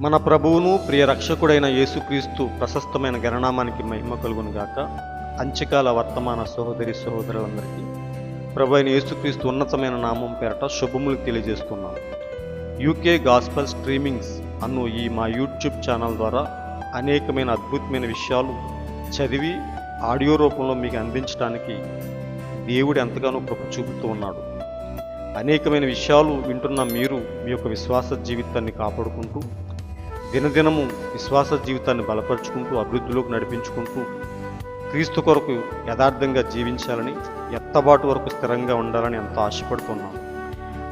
మన ప్రభువును ప్రియ రక్షకుడైన యేసుక్రీస్తు ప్రశస్తమైన గణనామానికి మహిమ కలుగును గాక. అంత్యకాల వర్తమాన సహోదరి సహోదరులందరికీ ప్రభు అయిన యేసుక్రీస్తు ఉన్నతమైన నామం పేరట శుభములు తెలియజేస్తున్నాను యూకే గాస్పల్ స్ట్రీమింగ్స్ అను ఈ మా యూట్యూబ్ ఛానల్ ద్వారా అనేకమైన అద్భుతమైన విషయాలు చదివి ఆడియో రూపంలో మీకు అందించడానికి దేవుడు ఎంతగానో కృప చూపుతూ ఉన్నాడు. అనేకమైన విషయాలు వింటున్న మీరు మీ యొక్క విశ్వాస జీవితాన్ని కాపాడుకుంటూ దినదినము విశ్వాస జీవితాన్ని బలపరుచుకుంటూ అభివృద్ధిలోకి నడిపించుకుంటూ క్రీస్తు కొరకు యథార్థంగా జీవించాలని ఎత్తబాటు వరకు స్థిరంగా ఉండాలని ఎంతో ఆశపడుతున్నాం.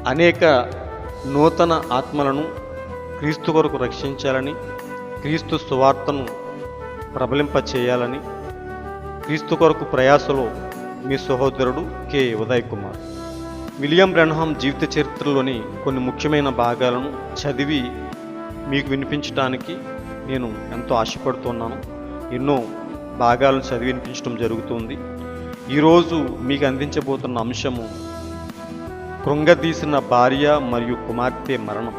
అనేక నూతన ఆత్మలను క్రీస్తు కొరకు రక్షించాలని క్రీస్తు సువార్తను ప్రబలింప చేయాలని క్రీస్తు కొరకు ప్రయాసలో మీ సహోదరుడు K. Uday Kumar William Branham జీవిత చరిత్రలోని కొన్ని ముఖ్యమైన భాగాలను చదివి మీకు వినిపించడానికి నేను ఎంతో ఆశపడుతున్నాను. ఎన్నో భాగాలను చదివి వినిపించడం జరుగుతుంది. ఈరోజు మీకు అందించబోతున్న అంశము కృంగదీసిన భార్య మరియు కుమార్తె మరణం.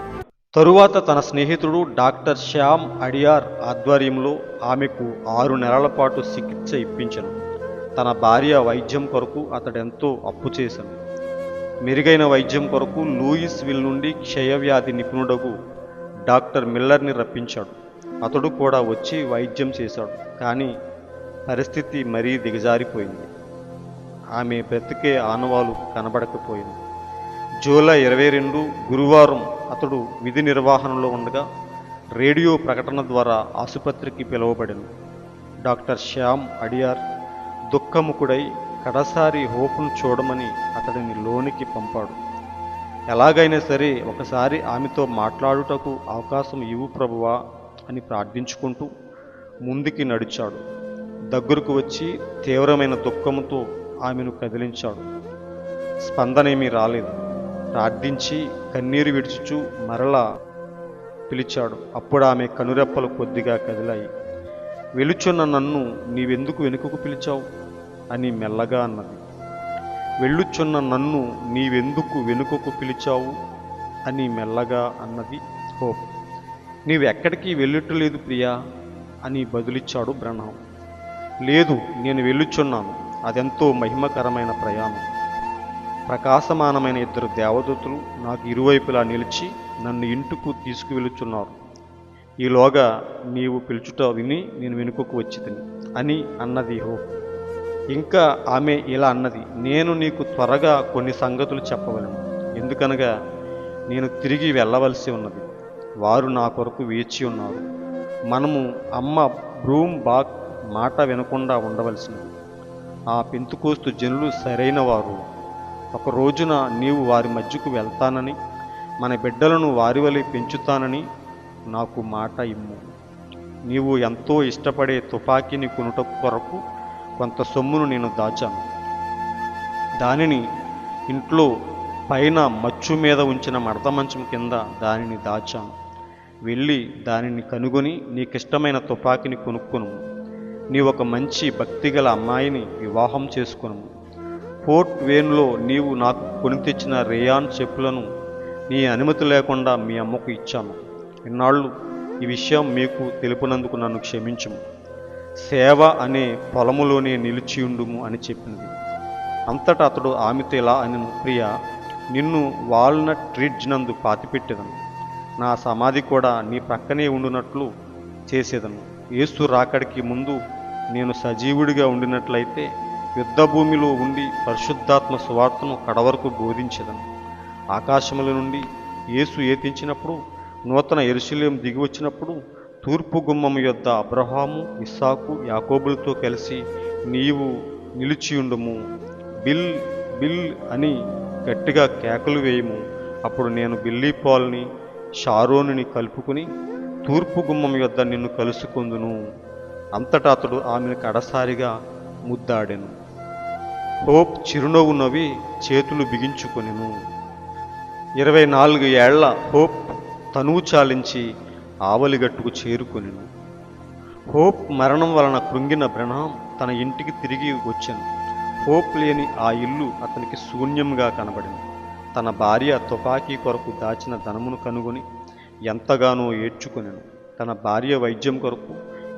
తరువాత తన స్నేహితుడు డాక్టర్ శ్యామ్ అడియార్ ఆధ్వర్యంలో ఆమెకు ఆరు నెలల పాటు చికిత్స ఇప్పించను. తన భార్య వైద్యం కొరకు అతడెంతో అప్పు చేశాను. మెరుగైన వైద్యం కొరకు లూయిస్ విల్ నుండి క్షయవ్యాధి నిపుణుడకు డాక్టర్ మిల్లర్ని రప్పించాడు. అతడు కూడా వచ్చి వైద్యం చేశాడు. కానీ పరిస్థితి మరీ దిగజారిపోయింది. ఆమె బ్రతికే ఆనవాలు కనబడకపోయింది. జూలై ఇరవై రెండు గురువారం అతడు విధి నిర్వహణలో ఉండగా రేడియో ప్రకటన ద్వారా ఆసుపత్రికి పిలువబడింది. డాక్టర్ శ్యామ్ అడియార్ దుఃఖముకుడై కడసారి హోపును చూడమని అతడిని లోనికి పంపాడు. ఎలాగైనా సరే ఒకసారి ఆమెతో మాట్లాడుటకు అవకాశం ఇవ్వు ప్రభువా అని ప్రార్థించుకుంటూ ముందుకి నడిచాడు. దగ్గరకు వచ్చి తీవ్రమైన దుఃఖంతో ఆమెను కదిలించాడు. స్పందనేమీ రాలేదు. ప్రార్థించి కన్నీరు విడుచుచు మరలా పిలిచాడు. అప్పుడు ఆమె కనురెప్పలు కొద్దిగా కదిలాయి. వెలుచున్న నన్ను నీవెందుకు వెనుకకు పిలిచావు? అని మెల్లగా అన్నది. వెళ్ళుచున్న నన్ను నీవెందుకు వెనుకకు పిలిచావు? అని మెల్లగా అన్నది హోప్ నీవు ఎక్కడికి వెళ్ళుటలేదు ప్రియా? అని బదులిచ్చాడు బ్రహ్మం లేదు నేను వెళ్ళుచున్నాను. అదెంతో మహిమకరమైన ప్రయాణం. ప్రకాశమానమైన ఇద్దరు దేవదూతలు నాకు ఇరువైపులా నిలిచి నన్ను ఇంటికి తీసుకువెళ్ళుచున్నారు ఈలోగా నీవు పిలుచుట విని నేను వెనుకకు వచ్చి అని అన్నది హోప్ ఇంకా ఆమె ఇలా అన్నది నేను నీకు త్వరగా కొన్ని సంగతులు చెప్పవలను. ఎందుకనగా నేను తిరిగి వెళ్ళవలసి ఉన్నది. వారు నా కొరకు వేచి ఉన్నారు. మనము అమ్మ బ్రూమ్ బాక్ మాట వినకుండా ఉండవలసినది. ఆ పెంతుకోస్తు జనులు సరైన వారు ఒక రోజున నీవు వారి మధ్యకు వెళ్తానని మన బిడ్డలను వారి వలె పెంచుతానని నాకు మాట ఇమ్ము. నీవు ఎంతో ఇష్టపడే తుపాకీని కొనుట కొరకు కొంత సొమ్మును నేను దాచాను. దానిని ఇంట్లో పైన మచ్చు మీద ఉంచిన మడత మంచం కింద దానిని దాచాను. వెళ్ళి దానిని కనుగొని నీకిష్టమైన తుపాకీని కొనుక్కును. నీ ఒక మంచి భక్తిగల అమ్మాయిని వివాహం చేసుకును. ఫోర్ట్ వేన్లో నీవు నాకు కొని తెచ్చిన రేయాన్ చెప్పులను నీ అనుమతి లేకుండా మీ అమ్మకు ఇచ్చాను. ఇన్నాళ్ళు ఈ విషయం మీకు తెలుపునందుకు నన్ను క్షమించము. సేవ అనే పొలములోనే నిలిచియుండుము అని చెప్పింది అంతటా అతడు ఆమెతో ఇలా అని ప్రియ నిన్ను వాల్నట్ ట్రిడ్జ్ నందు పాతిపెట్టేదను. నా సమాధి కూడా నీ ప్రక్కనే ఉండునట్లు చేసేదను. ఏసు రాకడికి ముందు నేను సజీవుడిగా ఉండినట్లయితే యుద్ధభూమిలో ఉండి పరిశుద్ధాత్మ సువార్తను కడవరకు బోధించేదను. ఆకాశముల నుండి యేసు ఏతించినప్పుడు నూతన ఎరుశల్యం దిగి వచ్చినప్పుడు తూర్పు గుమ్మం యొద్ద అబ్రహాము ఇస్సాకు యాకోబులతో కలిసి నీవు నిలిచియుండుము బిల్ బిల్ అని గట్టిగా కేకలు వేయము. అప్పుడు నేను బిల్లీ పాల్ని షారోనుని కలుపుకుని తూర్పు గుమ్మం యొద్ద నిన్ను కలుసుకుందును. అంతటా అతడు ఆమెను కడసారిగా ముద్దాడెను. హోప్ చిరునవ్వు నవ్వి చేతులు బిగించుకొనెను. ఇరవై నాలుగు ఏళ్ళ హోప్ తనువు చాలించి ఆవలిగట్టుకు చేరుకొనెను. హోప్ మరణం వలన కృంగిన బ్రహ్మం తన ఇంటికి తిరిగి వచ్చాను. హోప్ లేని ఆ ఇల్లు అతనికి శూన్యంగా కనబడింది తన భార్య తుపాకీ కొరకు దాచిన ధనమును కనుగొని ఎంతగానో ఏడ్చుకొనెను. తన భార్య వైద్యం కొరకు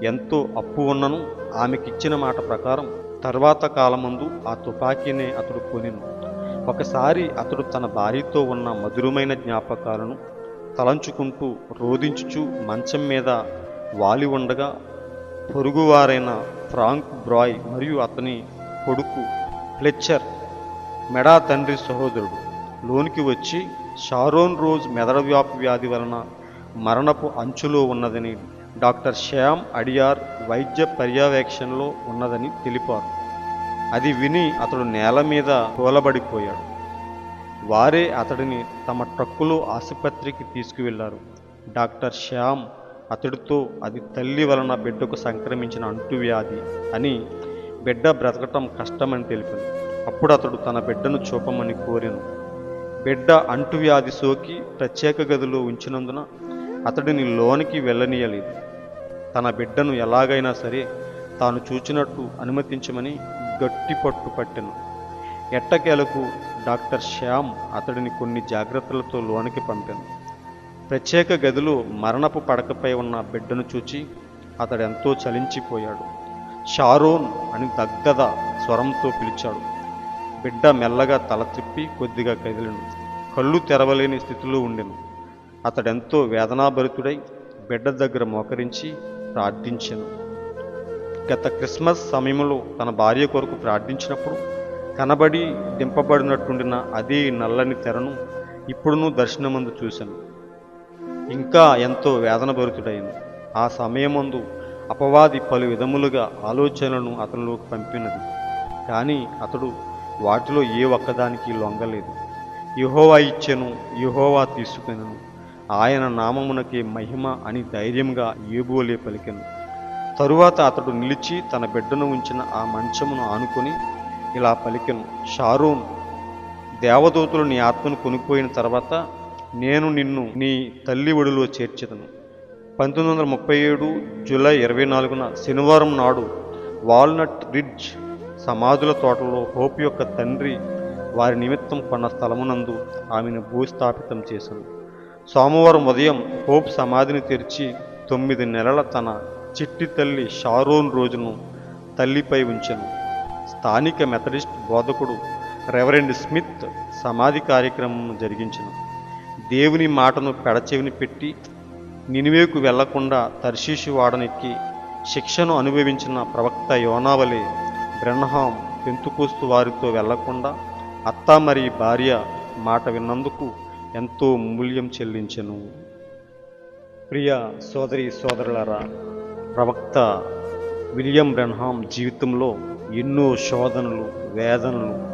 ఎంతో అప్పు ఉన్నను. ఆమెకిచ్చిన మాట ప్రకారం తర్వాత కాలమందు ఆ తుపాకీనే అతడు కొనెను. ఒకసారి అతడు తన భార్యతో ఉన్న మధురమైన జ్ఞాపకాలను తలంచుకుంటూ రోధించుచు మంచం మీద వాలి ఉండగా పొరుగువారైన ఫ్రాంక్ బ్రాయ్ మరియు అతని కొడుకు ఫ్లెచ్చర్ మెడా తండ్రి సహోదరుడు లోనికి వచ్చి షారోన్ రోజ్ మెదడవ్యాపు వ్యాధి వలన మరణపు అంచులో ఉన్నదని డాక్టర్ శ్యామ్ అడియార్ వైద్య పర్యవేక్షణలో ఉన్నదని తెలిపారు. అది విని అతడు నేల మీద తోలబడిపోయాడు. వారే అతడిని తమ ట్రక్కులో ఆసుపత్రికి తీసుకువెళ్ళారు. డాక్టర్ శ్యామ్ అతడితో అది తల్లి వలన బిడ్డకు సంక్రమించిన అంటువ్యాధి అని బిడ్డ బ్రతకటం కష్టమని తెలిపాను అప్పుడు అతడు తన బిడ్డను చూపమని కోరాను. బిడ్డ అంటువ్యాధి సోకి ప్రత్యేక గదిలో ఉంచినందున అతడిని లోనికి వెళ్ళనీయలేదు. తన బిడ్డను ఎలాగైనా సరే తాను చూచినట్టు అనుమతించమని గట్టి పట్టు పట్టాను ఎట్టకేలకు డాక్టర్ శ్యామ్ అతడిని కొన్ని జాగ్రత్తలతో లోనికి పంపాను. ప్రత్యేక గదిలో మరణపు పడకపై ఉన్న బిడ్డను చూచి అతడెంతో చలించిపోయాడు. షారోన్ అని దగ్గద స్వరంతో పిలిచాడు. బిడ్డ మెల్లగా తల తిప్పి కొద్దిగా కదిలిను. కళ్ళు తెరవలేని స్థితిలో ఉండెను. అతడెంతో వేదనాభరితుడై బిడ్డ దగ్గర మోకరించి ప్రార్థించాను. గత క్రిస్మస్ సమయంలో తన భార్య కొరకు ప్రార్థించినప్పుడు కనబడి దింపబడినట్టుండిన అదే నల్లని తెరను ఇప్పుడును దర్శనమందు చూశాను. ఇంకా ఎంతో వేదన భరితుడైన ఆ సమయమందు అపవాది పలు విధములుగా ఆలోచనలను అతనిలోకి పంపినది. కానీ అతడు వాటిలో ఏ ఒక్కదానికి లొంగలేదు. యహోవా ఇచ్చెను యహోవా తీసుకునను. ఆయన నామమునకే మహిమ అని ధైర్యంగా ఏబోలే పలికెను. తరువాత అతడు నిలిచి తన బిడ్డను ఉంచిన ఆ మంచమును ఆనుకొని ఇలా పలికెను షారూన్ దేవదూతులు నీ ఆత్మను కొనిపోయిన తర్వాత నేను నిన్ను నీ తల్లి ఒడిలో చేర్చెదను. పంతొమ్మిది వందల ముప్పై ఏడు జూలై ఇరవై నాలుగున శనివారం నాడు వాల్నట్ రిడ్జ్ సమాధుల తోటలో హోప్ యొక్క తండ్రి వారి నిమిత్తం కొన్న స్థలమునందు ఆమెను భూస్థాపితం చేశాడు సోమవారం ఉదయం హోప్ సమాధిని తెరిచి తొమ్మిది నెలల తన చిట్టి తల్లి షారోన్ రోజును తల్లిపై ఉంచాను. స్థానిక మెథడిస్ట్ బోధకుడు రెవరెండ్ స్మిత్ సమాధి కార్యక్రమం జరిగించను. దేవుని మాటను పెడచెవిని పెట్టి నినివేకు వెళ్ళకుండా తర్శీషు వాడనెక్కి శిక్షను అనుభవించిన ప్రవక్త యోనావలి బ్రెన్హాం పెంతుకోస్తు వారితో వెళ్ళకుండా అత్త మరి భార్య మాట విన్నందుకు ఎంతో మూల్యం చెల్లించెను. ప్రియ సోదరి సోదరులరా ప్రవక్త విలియం బ్రెన్హాం జీవితంలో ఎన్నో శోధనలు వేదనలు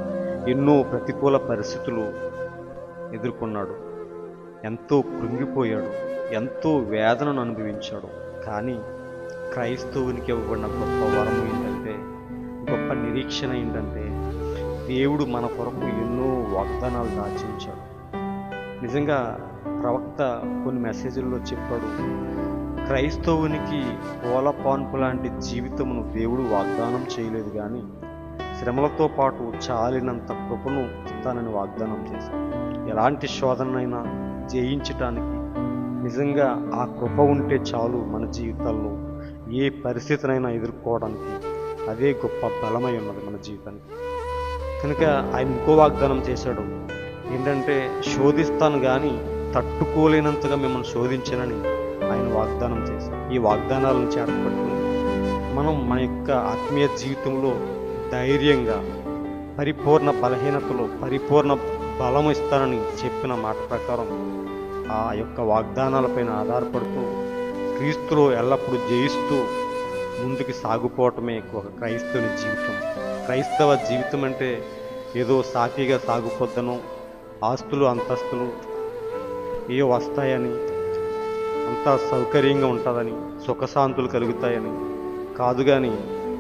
ఎన్నో ప్రతికూల పరిస్థితులు ఎదుర్కొన్నాడు. ఎంతో కృంగిపోయాడు ఎంతో వేదనను అనుభవించాడు. కానీ క్రైస్తవునికి ఇవ్వబడిన గొప్ప వరం ఏంటంటే గొప్ప నిరీక్షణ ఏంటంటే దేవుడు మన కొరకు ఎన్నో వాగ్దానాలు దాచించాడు. నిజంగా ప్రవక్త కొన్ని మెసేజ్ల్లో చెప్పాడు. క్రైస్తవునికి పూల పాన్పు లాంటి జీవితమును దేవుడు వాగ్దానం చేయలేదు కానీ శ్రమలతో పాటు చాలినంత కృపను తనని వాగ్దానం చేశాడు. ఎలాంటి శోధనైనా జయించటానికి నిజంగా ఆ కృప ఉంటే చాలు మన జీవితాల్లో ఏ పరిస్థితినైనా ఎదుర్కోవడానికి అదే గొప్ప బలమై ఉన్నది మన జీవితానికి. కనుక ఆయన ఇంకో వాగ్దానం చేశాడు. ఏంటంటే శోధిస్తాను కానీ తట్టుకోలేనంతగా మిమ్మల్ని శోధించనని వాగ్దానం చేశాడు ఈ వాగ్దానాలను చేతపట్టుకుని మనం మన యొక్క ఆత్మీయ జీవితంలో ధైర్యంగా పరిపూర్ణ బలహీనతలో పరిపూర్ణ బలం ఇస్తానని చెప్పిన మాట ప్రకారం ఆ యొక్క వాగ్దానాలపైన ఆధారపడుతూ క్రీస్తులో ఎల్లప్పుడూ జయిస్తూ ముందుకు సాగుపోవటమే ఒక క్రైస్తవుని జీవితం. క్రైస్తవ జీవితం అంటే ఏదో సాకిగా సాగుపోద్దనో ఆస్తులు అంతస్తులు ఏ వస్తాయని అంతా సౌకర్యంగా ఉంటుందని సుఖశాంతులు కలుగుతాయని. కాదు కానీ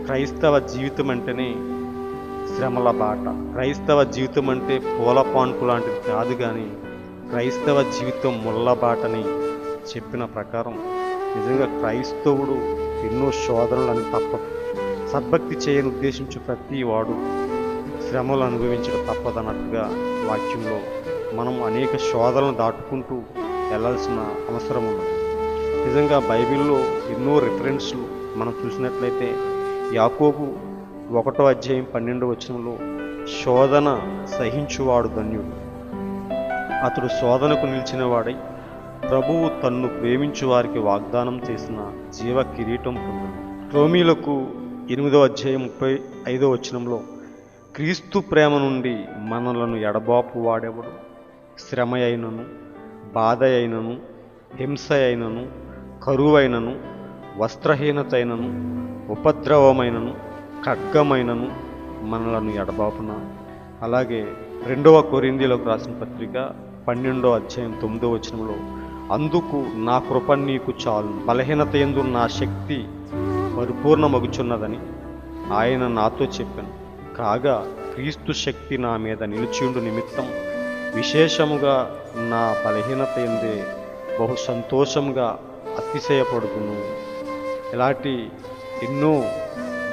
క్రైస్తవ జీవితం అంటేనే శ్రమల బాట. క్రైస్తవ జీవితం అంటే పూల పాన్పు లాంటిది కాదు కానీ క్రైస్తవ జీవితం ముళ్ళ బాటని చెప్పిన ప్రకారం నిజంగా క్రైస్తవుడు ఎన్నో శోధనలను తప్పదు సద్భక్తి చేయని ఉద్దేశించి ప్రతి వాడు శ్రమలు అనుభవించడం తప్పదన్నట్టుగా వాక్యంలో మనం అనేక శోధనలు దాటుకుంటూ వెళ్ళాల్సిన అవసరం ఉన్నది. నిజంగా బైబిల్లో ఎన్నో రిఫరెన్స్లు మనం చూసినట్లయితే యాకోబు ఒకటో అధ్యాయం పన్నెండో వచనంలో శోధన సహించువాడు ధన్యుడు. అతడు శోధనకు నిలిచినవాడై ప్రభువు తన్ను ప్రేమించు వారికి వాగ్దానం చేసిన జీవ కిరీటం పొందను. రోమీలకు ఎనిమిదో అధ్యాయం ముప్పై ఐదో వచనంలో క్రీస్తు ప్రేమ నుండి మనలను ఎడబాపు వాడేవాడు? శ్రమ అయినను బాధ అయినను హింస అయినను కరువైనను వస్త్రహీనతైనను ఉపద్రవమైనను ఖడ్గమైనను మనలను ఎడబాపున. అలాగే రెండవ కొరిందీలకు రాసిన పత్రిక పన్నెండో అధ్యాయం తొమ్మిదో వచనంలో అందుకు నా కృప నీకు చాలు బలహీనత ఎందు నా శక్తి పరిపూర్ణమగుచున్నదని ఆయన నాతో చెప్పాను. కాగా క్రీస్తు శక్తి నా మీద నిలిచియుండు నిమిత్తం విశేషముగా నా బలహీనత ఎందే బహు సంతోషంగా అతిశయపడుతును ఇలాంటి ఎన్నో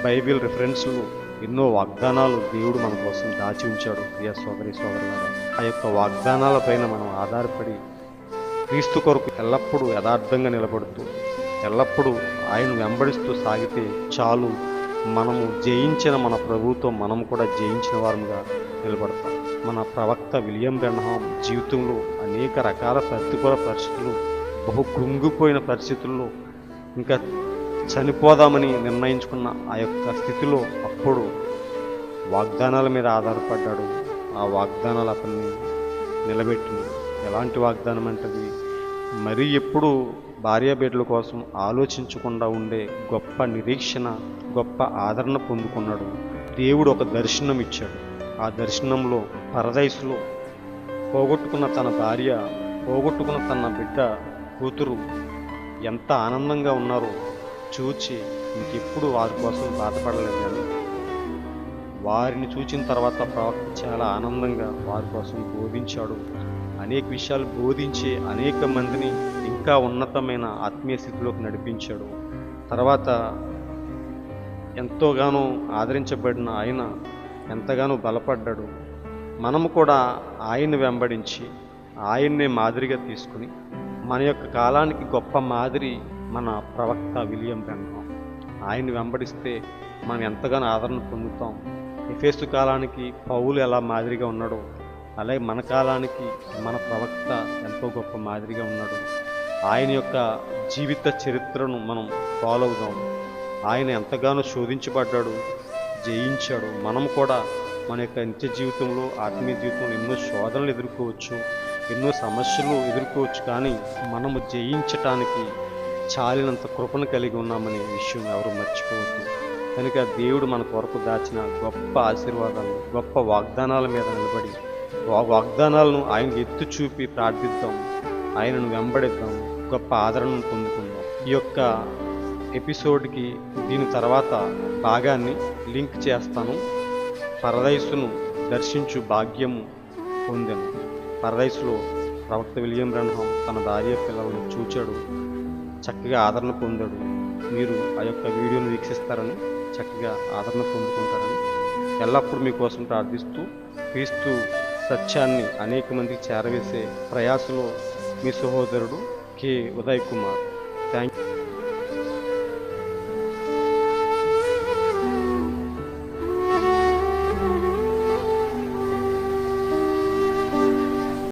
బైబిల్ రిఫరెన్స్లు ఎన్నో వాగ్దానాలు దేవుడు మన కోసం దాచి ఉంచాడు ప్రియ సోదరి సోదరులారా. ఆ యొక్క వాగ్దానాలపైన మనం ఆధారపడి క్రీస్తు కొరకు ఎల్లప్పుడూ యథార్థంగా నిలబడుతూ ఎల్లప్పుడూ ఆయన వెంబడిస్తూ సాగితే చాలు మనము జయించిన మన ప్రభుత్వం మనం కూడా జయించిన వారముగా నిలబడతాం. మన ప్రవక్త విలియం బ్రహ్మం జీవితంలో అనేక రకాల ప్రతికూల పరిస్థితులు బహు కృంగిపోయిన పరిస్థితుల్లో ఇంకా చనిపోదామని నిర్ణయించుకున్న ఆ యొక్క స్థితిలో అప్పుడు వాగ్దానాల మీద ఆధారపడ్డాడు. ఆ వాగ్దానాలు అతన్ని నిలబెట్టింది. ఎలాంటి వాగ్దానం అంటది? మరీ ఎప్పుడు భార్యాబిడ్డల కోసం ఆలోచించకుండా ఉండే గొప్ప నిరీక్షణ గొప్ప ఆదరణ పొందుకున్నాడు. దేవుడు ఒక దర్శనం ఇచ్చాడు. ఆ దర్శనంలో పరదైసులో పోగొట్టుకున్న తన భార్య పోగొట్టుకున్న తన బిడ్డ కూతురు ఎంత ఆనందంగా ఉన్నారో చూచి ఇంకెప్పుడు వారి కోసం బాధపడలేదు వారిని చూచిన తర్వాత ప్రవక్త చాలా ఆనందంగా వారి కోసం బోధించాడు. అనేక విషయాలు బోధించి అనేక మందిని ఇంకా ఉన్నతమైన ఆత్మీయ స్థితిలోకి నడిపించాడు. తర్వాత ఎంతోగానో ఆదరించబడిన ఆయన ఎంతగానో బలపడ్డాడు. మనము కూడా ఆయన్ని వెంబడించి ఆయన్నే మాదిరిగా తీసుకుని మన యొక్క కాలానికి గొప్ప మాదిరి మన ప్రవక్త విలియం బెన్హాం. ఆయన్ని వెంబడిస్తే మనం ఎంతగానో ఆదరణ పొందుతాం. ఎఫేసు కాలానికి పౌలు ఎలా మాదిరిగా ఉన్నాడో అలాగే మన కాలానికి మన ప్రవక్త ఎంతో గొప్ప మాదిరిగా ఉన్నాడు. ఆయన యొక్క జీవిత చరిత్రను మనం ఫాలో అవుదాం. ఆయన ఎంతగానో శోధించబడ్డాడు జయించాడు. మనం కూడా మన యొక్క నిత్య జీవితంలో ఆత్మీయ జీవితంలో ఎన్నో శోధనలు ఎదుర్కోవచ్చు. ఎన్నో సమస్యలు ఎదుర్కోవచ్చు కానీ మనము జయించటానికి చాలినంత కృపను కలిగి ఉన్నామనే విషయం ఎవరు మర్చిపోవద్దు. కనుక దేవుడు మన కొరకు దాచిన గొప్ప ఆశీర్వాదాలు గొప్ప వాగ్దానాల మీద నిలబడి వాగ్దానాలను ఆయన ఎత్తు చూపి ప్రార్థిద్దాం. ఆయనను వెంబడిద్దాం. గొప్ప ఆదరణను పొందుకుందాం. ఈ యొక్క ఎపిసోడ్కి దీని తర్వాత భాగాన్ని లింక్ చేస్తాను. పరదైసును దర్శించు భాగ్యము పొందాను. పరదైసులో ప్రవక్త విలియం బ్రహ్మం తన భార్య పిల్లలను చూచాడు. చక్కగా ఆదరణ పొందాడు. మీరు ఆ యొక్క వీడియోను వీక్షిస్తారని చక్కగా ఆదరణ పొందుకుంటారని ఎల్లప్పుడూ మీకోసం ప్రార్థిస్తూ క్రీస్తు సత్యాన్ని అనేక మందికి చేరవేసే ప్రయాసలో మీ సహోదరుడు K. Uday Kumar. Thank you